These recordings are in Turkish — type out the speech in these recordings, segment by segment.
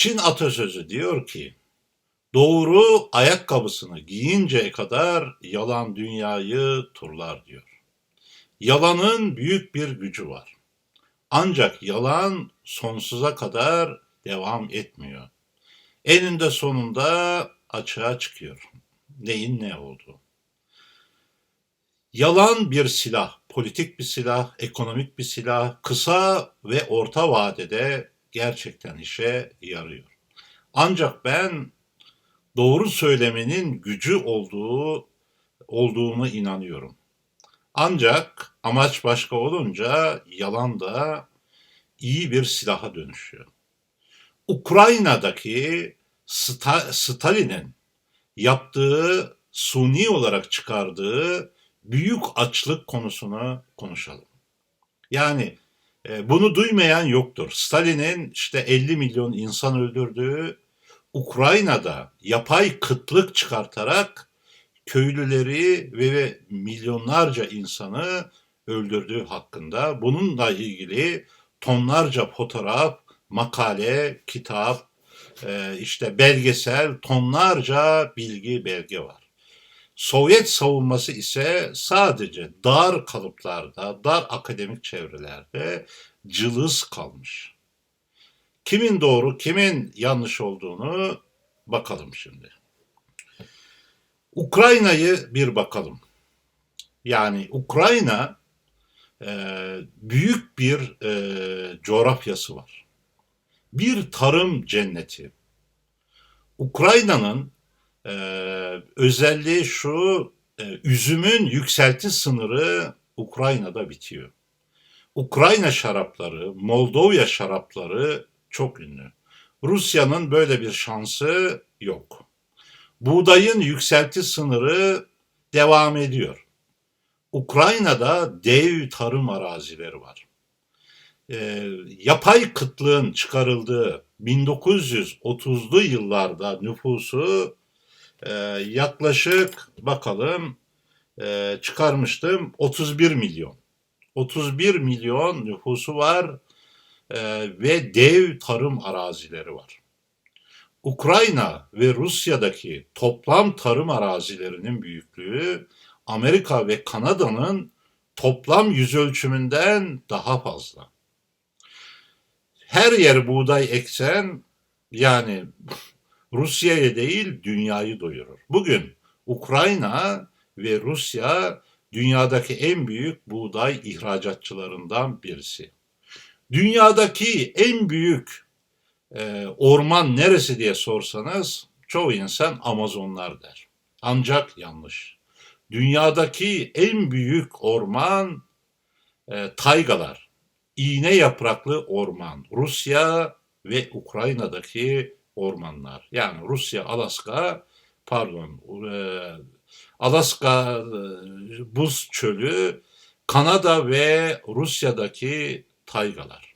Çin atasözü diyor ki, doğru ayakkabısını giyinceye kadar yalan dünyayı turlar diyor. Yalanın büyük bir gücü var. Ancak yalan sonsuza kadar devam etmiyor. Eninde sonunda açığa çıkıyor. Neyin ne olduğu. Yalan bir silah, politik bir silah, ekonomik bir silah, kısa ve orta vadede gerçekten işe yarıyor. Ancak ben doğru söylemenin gücü olduğu olduğunu inanıyorum. Ancak amaç başka olunca yalan da iyi bir silaha dönüşüyor. Ukrayna'daki Sta- Stalin'in yaptığı suni olarak çıkardığı büyük açlık konusunu konuşalım. Yani bunu duymayan yoktur. Stalin'in işte 50 milyon insan öldürdüğü Ukrayna'da yapay kıtlık çıkartarak köylüleri ve milyonlarca insanı öldürdüğü hakkında bununla ilgili tonlarca fotoğraf, makale, kitap, e, işte belgesel, tonlarca bilgi belge var. Sovyet savunması ise sadece dar kalıplarda, dar akademik çevrelerde cılız kalmış. Kimin doğru, kimin yanlış olduğunu bakalım şimdi. Ukrayna'yı bir bakalım. Yani Ukrayna e, büyük bir e, coğrafyası var. Bir tarım cenneti. Ukrayna'nın e, özelliği şu, e, üzümün yükselti sınırı Ukrayna'da bitiyor. Ukrayna şarapları, Moldova şarapları çok ünlü. Rusya'nın böyle bir şansı yok. Buğdayın yükselti sınırı devam ediyor. Ukrayna'da dev tarım arazileri var. E, yapay kıtlığın çıkarıldığı 1930'lu yıllarda nüfusu e, yaklaşık bakalım e, çıkarmıştım 31 milyon. 31 milyon nüfusu var e, ve dev tarım arazileri var. Ukrayna ve Rusya'daki toplam tarım arazilerinin büyüklüğü Amerika ve Kanada'nın toplam yüz ölçümünden daha fazla. Her yer buğday eksen yani Rusya'ya değil dünyayı doyurur. Bugün Ukrayna ve Rusya dünyadaki en büyük buğday ihracatçılarından birisi. Dünyadaki en büyük e, orman neresi diye sorsanız çoğu insan Amazonlar der. Ancak yanlış. Dünyadaki en büyük orman e, taygalar. İğne yapraklı orman. Rusya ve Ukrayna'daki ormanlar. Yani Rusya, Alaska, pardon, e, Alaska e, buz çölü, Kanada ve Rusya'daki taygalar.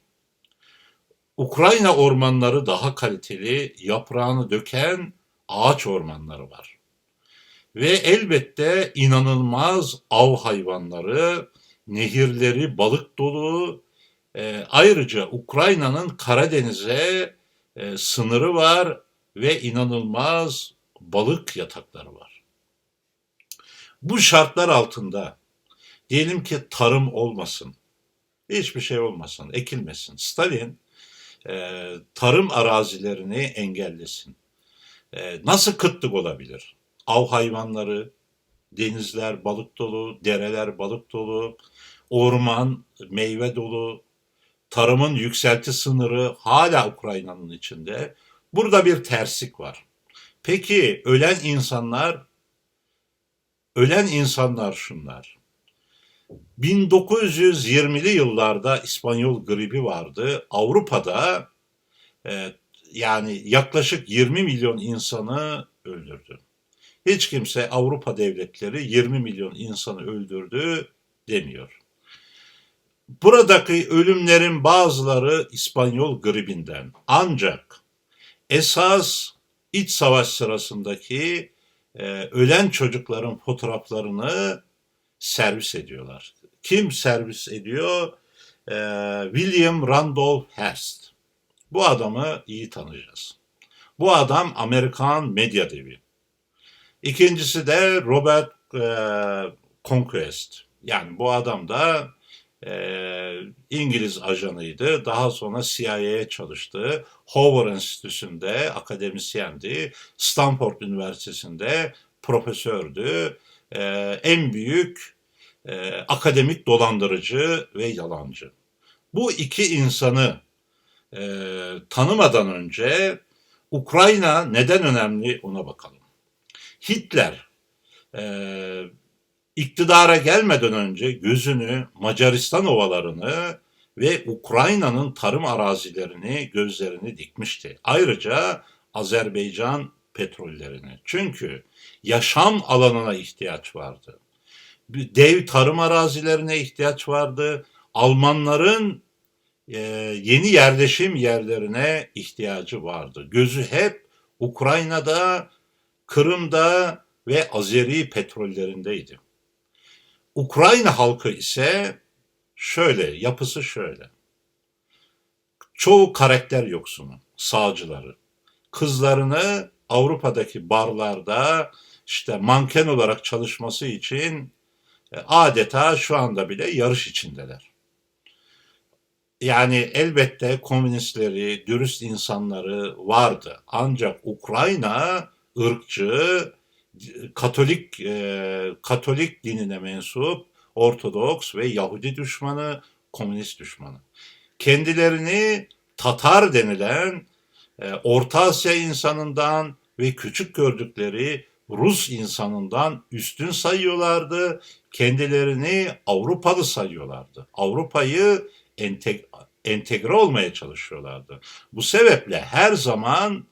Ukrayna ormanları daha kaliteli, yaprağını döken ağaç ormanları var. Ve elbette inanılmaz av hayvanları, nehirleri balık dolu. E, ayrıca Ukrayna'nın Karadeniz'e e, sınırı var ve inanılmaz balık yatakları var. Bu şartlar altında diyelim ki tarım olmasın, hiçbir şey olmasın, ekilmesin. Stalin e, tarım arazilerini engellesin. E, nasıl kıtlık olabilir? Av hayvanları, denizler balık dolu, dereler balık dolu, orman meyve dolu, tarımın yükselti sınırı hala Ukrayna'nın içinde. Burada bir terslik var. Peki ölen insanlar ölen insanlar şunlar. 1920'li yıllarda İspanyol gribi vardı. Avrupa'da e, yani yaklaşık 20 milyon insanı öldürdü. Hiç kimse Avrupa devletleri 20 milyon insanı öldürdü demiyor. Buradaki ölümlerin bazıları İspanyol gribinden. Ancak esas iç savaş sırasındaki e, ölen çocukların fotoğraflarını servis ediyorlar. Kim servis ediyor? E, William Randolph Hearst. Bu adamı iyi tanıyacağız. Bu adam Amerikan medya devi. İkincisi de Robert e, Conquest. Yani bu adam da e, İngiliz ajanıydı. Daha sonra CIA'ye çalıştı. Hoover Enstitüsü'nde akademisyendi. Stanford Üniversitesi'nde profesördü. E, en büyük e, akademik dolandırıcı ve yalancı. Bu iki insanı e, tanımadan önce Ukrayna neden önemli ona bakalım. Hitler e, iktidara gelmeden önce gözünü Macaristan ovalarını ve Ukrayna'nın tarım arazilerini gözlerini dikmişti. Ayrıca Azerbaycan petrollerini. Çünkü yaşam alanına ihtiyaç vardı. Dev tarım arazilerine ihtiyaç vardı. Almanların e, yeni yerleşim yerlerine ihtiyacı vardı. Gözü hep Ukrayna'da, Kırım'da ve Azeri petrollerindeydi. Ukrayna halkı ise şöyle, yapısı şöyle. Çoğu karakter yoksunu, sağcıları. Kızlarını Avrupa'daki barlarda işte manken olarak çalışması için e, adeta şu anda bile yarış içindeler. Yani elbette komünistleri, dürüst insanları vardı. Ancak Ukrayna ırkçı, Katolik e, Katolik dinine mensup, Ortodoks ve Yahudi düşmanı, komünist düşmanı. Kendilerini Tatar denilen e, Orta Asya insanından ve küçük gördükleri Rus insanından üstün sayıyorlardı. Kendilerini Avrupalı sayıyorlardı. Avrupa'yı enteg entegre olmaya çalışıyorlardı. Bu sebeple her zaman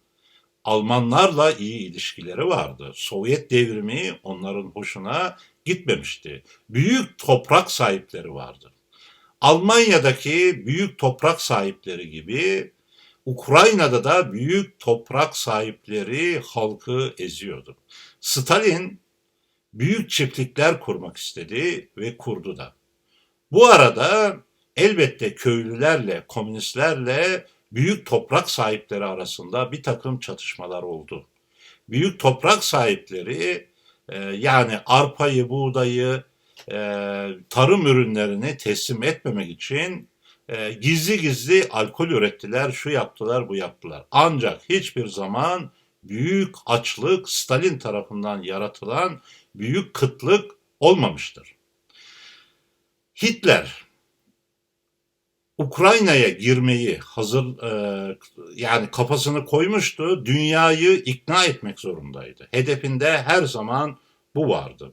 Almanlarla iyi ilişkileri vardı. Sovyet devrimi onların hoşuna gitmemişti. Büyük toprak sahipleri vardı. Almanya'daki büyük toprak sahipleri gibi Ukrayna'da da büyük toprak sahipleri halkı eziyordu. Stalin büyük çiftlikler kurmak istedi ve kurdu da. Bu arada elbette köylülerle, komünistlerle büyük toprak sahipleri arasında bir takım çatışmalar oldu. Büyük toprak sahipleri e, yani arpayı, buğdayı, e, tarım ürünlerini teslim etmemek için e, gizli gizli alkol ürettiler, şu yaptılar, bu yaptılar. Ancak hiçbir zaman büyük açlık Stalin tarafından yaratılan büyük kıtlık olmamıştır. Hitler Ukrayna'ya girmeyi hazır e, yani kafasını koymuştu. Dünyayı ikna etmek zorundaydı. Hedefinde her zaman bu vardı.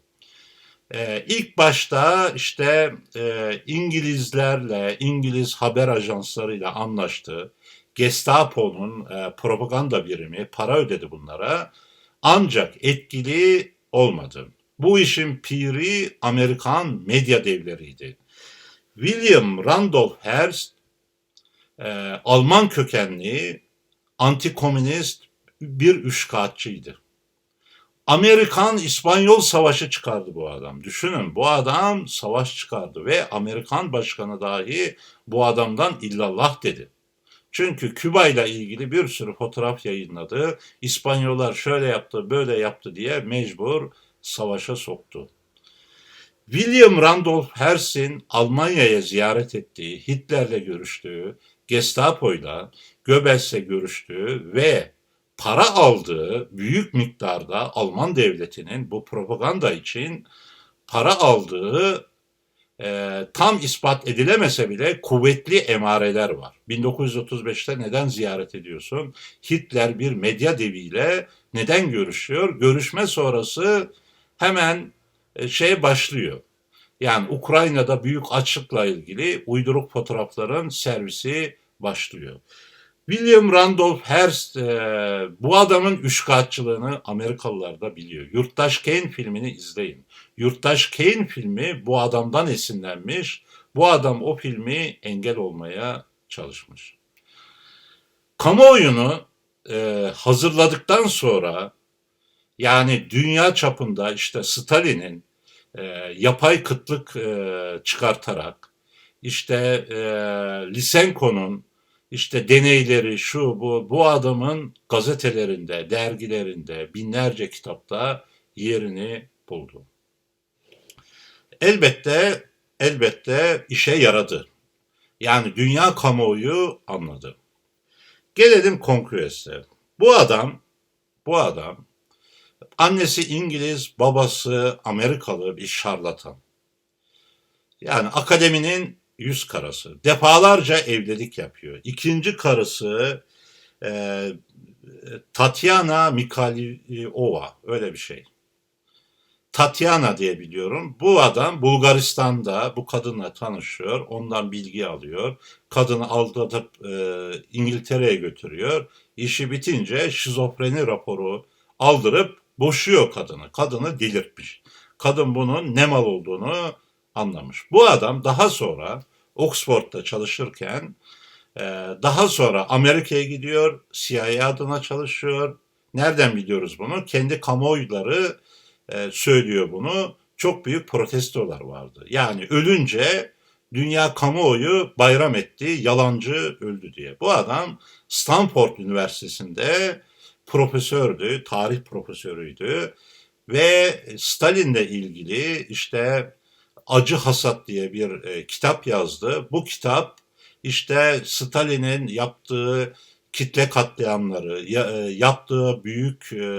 E, ilk başta işte e, İngilizlerle, İngiliz haber ajanslarıyla anlaştı. Gestapo'nun e, propaganda birimi para ödedi bunlara. Ancak etkili olmadı. Bu işin piri Amerikan medya devleriydi. William Randolph Hearst e, Alman kökenli antikomünist bir üçkağıtçıydı. Amerikan-İspanyol savaşı çıkardı bu adam. Düşünün bu adam savaş çıkardı ve Amerikan başkanı dahi bu adamdan illallah dedi. Çünkü Küba ile ilgili bir sürü fotoğraf yayınladı. İspanyollar şöyle yaptı, böyle yaptı diye mecbur savaşa soktu. William Randolph Hearst'in Almanya'ya ziyaret ettiği, Hitler'le görüştüğü, Gestapo'yla, Goebbels'le görüştüğü ve para aldığı büyük miktarda Alman devletinin bu propaganda için para aldığı e, tam ispat edilemese bile kuvvetli emareler var. 1935'te neden ziyaret ediyorsun? Hitler bir medya deviyle neden görüşüyor? Görüşme sonrası hemen şey başlıyor. Yani Ukrayna'da büyük açlıkla ilgili uyduruk fotoğrafların servisi başlıyor. William Randolph Hearst e, bu adamın üçkağıtçılığını Amerikalılar da biliyor. Yurttaş Kane filmini izleyin. Yurttaş Kane filmi bu adamdan esinlenmiş. Bu adam o filmi engel olmaya çalışmış. Kamuoyunu e, hazırladıktan sonra yani dünya çapında işte Stalin'in e, yapay kıtlık e, çıkartarak işte e, Lysenko'nun işte deneyleri şu bu bu adamın gazetelerinde, dergilerinde, binlerce kitapta yerini buldu. Elbette elbette işe yaradı. Yani dünya kamuoyu anladı. Gelelim Conquest'e. Bu adam bu adam annesi İngiliz, babası Amerikalı bir şarlatan. Yani akademinin yüz karası. Defalarca evlilik yapıyor. İkinci karısı e, Tatiana Mikhailov'a öyle bir şey. Tatyana diye biliyorum. Bu adam Bulgaristan'da bu kadınla tanışıyor. Ondan bilgi alıyor. Kadını aldatıp e, İngiltere'ye götürüyor. İşi bitince şizofreni raporu aldırıp boşuyor kadını. Kadını delirtmiş. Kadın bunun ne mal olduğunu anlamış. Bu adam daha sonra Oxford'da çalışırken e, daha sonra Amerika'ya gidiyor, CIA adına çalışıyor. Nereden biliyoruz bunu? Kendi kamuoyları e, söylüyor bunu. Çok büyük protestolar vardı. Yani ölünce dünya kamuoyu bayram etti, yalancı öldü diye. Bu adam Stanford Üniversitesi'nde profesördü, tarih profesörüydü ve Stalin'le ilgili işte Acı Hasat diye bir e, kitap yazdı. Bu kitap işte Stalin'in yaptığı kitle katliamları, ya, e, yaptığı büyük e,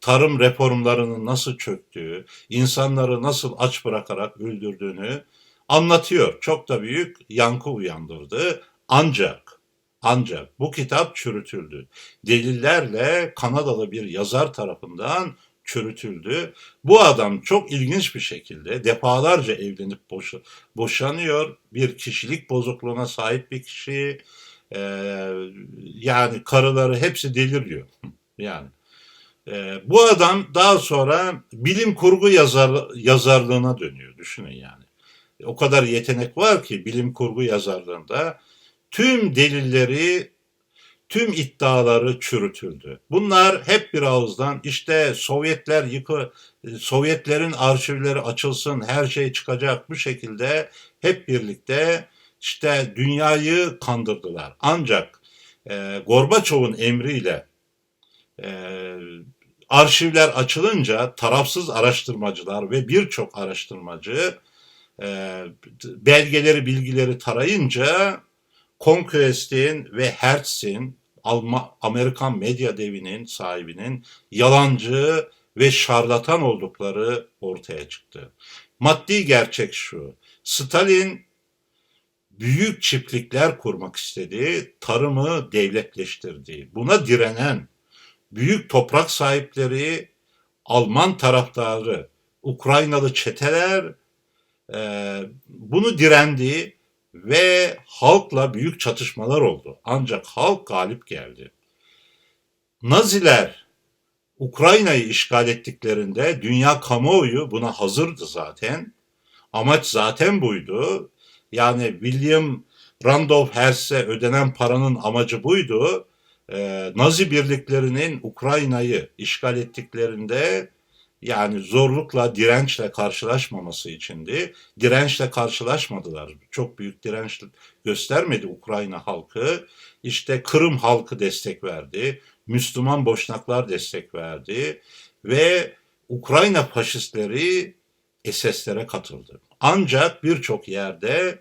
tarım reformlarının nasıl çöktüğü, insanları nasıl aç bırakarak öldürdüğünü anlatıyor. Çok da büyük yankı uyandırdı. Ancak ancak bu kitap çürütüldü. Delillerle Kanadalı bir yazar tarafından çürütüldü. Bu adam çok ilginç bir şekilde defalarca evlenip boş, boşanıyor. Bir kişilik bozukluğuna sahip bir kişi. Ee, yani karıları hepsi deliriyor. yani e, bu adam daha sonra bilim kurgu yazar, yazarlığına dönüyor. Düşünün yani. O kadar yetenek var ki bilim kurgu yazarlığında tüm delilleri tüm iddiaları çürütüldü. Bunlar hep bir ağızdan işte Sovyetler yıkı Sovyetlerin arşivleri açılsın, her şey çıkacak bu şekilde hep birlikte işte dünyayı kandırdılar. Ancak e, Gorbaçov'un emriyle e, arşivler açılınca tarafsız araştırmacılar ve birçok araştırmacı e, belgeleri, bilgileri tarayınca Conquest'in ve Hertz'in Alma, Amerikan medya devinin sahibinin yalancı ve şarlatan oldukları ortaya çıktı. Maddi gerçek şu. Stalin büyük çiftlikler kurmak istedi, tarımı devletleştirdi. Buna direnen büyük toprak sahipleri, Alman taraftarı, Ukraynalı çeteler e, bunu direndi ve halkla büyük çatışmalar oldu. Ancak halk galip geldi. Naziler Ukrayna'yı işgal ettiklerinde dünya kamuoyu buna hazırdı zaten. Amaç zaten buydu. Yani William Randolph Hearst'e ödenen paranın amacı buydu. Ee, Nazi birliklerinin Ukrayna'yı işgal ettiklerinde yani zorlukla, dirençle karşılaşmaması içindi. Dirençle karşılaşmadılar. Çok büyük direnç göstermedi Ukrayna halkı. İşte Kırım halkı destek verdi. Müslüman boşnaklar destek verdi. Ve Ukrayna faşistleri SS'lere katıldı. Ancak birçok yerde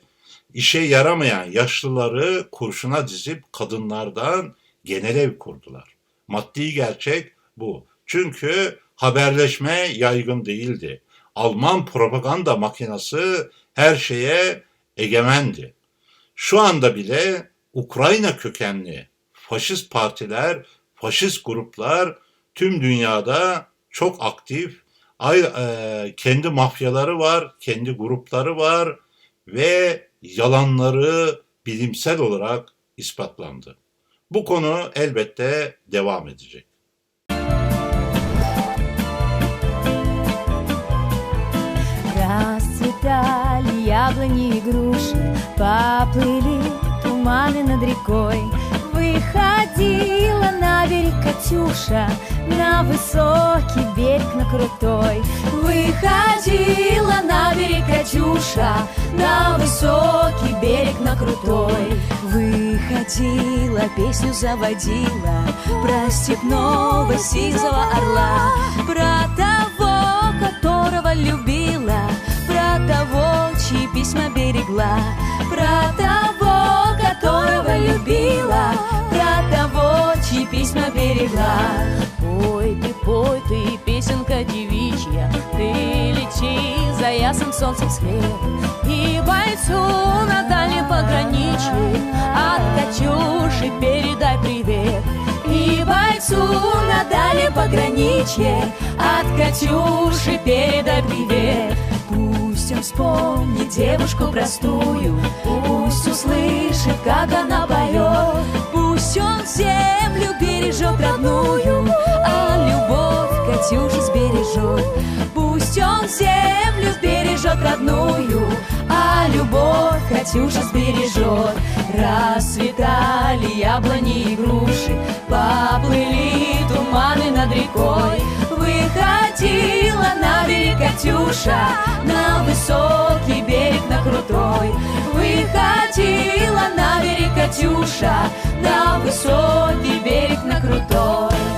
işe yaramayan yaşlıları kurşuna dizip kadınlardan genel ev kurdular. Maddi gerçek bu. Çünkü haberleşme yaygın değildi. Alman propaganda makinesi her şeye egemendi. Şu anda bile Ukrayna kökenli faşist partiler, faşist gruplar tüm dünyada çok aktif. E, kendi mafyaları var, kendi grupları var ve yalanları bilimsel olarak ispatlandı. Bu konu elbette devam edecek. Расцветали яблони и груши, поплыли туманы над рекой. Выходила на берег Катюша, на высокий берег, на крутой. Выходила на берег Катюша, на высокий берег, на крутой. Выходила, песню заводила про степного сизого орла, про того, которого любила, того, чьи письма берегла, про того, которого любила, про того, чьи письма берегла. Пой ты, пой ты, песенка девичья, ты лети за ясным солнцем след, и бойцу на дальнем пограничье. От Катюши передай привет. И бойцу на дальнем пограничье. От Катюши передай привет Вспомнит девушку простую. Пусть услышит, как она поет. Пусть он землю бережет родную А любовь Катюши сбережет. Пусть он землю бережет родную А любовь Катюша сбережет. Расцветали яблони и груши Поплыли туманы над рекой выходила на берег Катюша, на высокий берег, на крутой. Выходила на берег Катюша, на высокий берег, на крутой.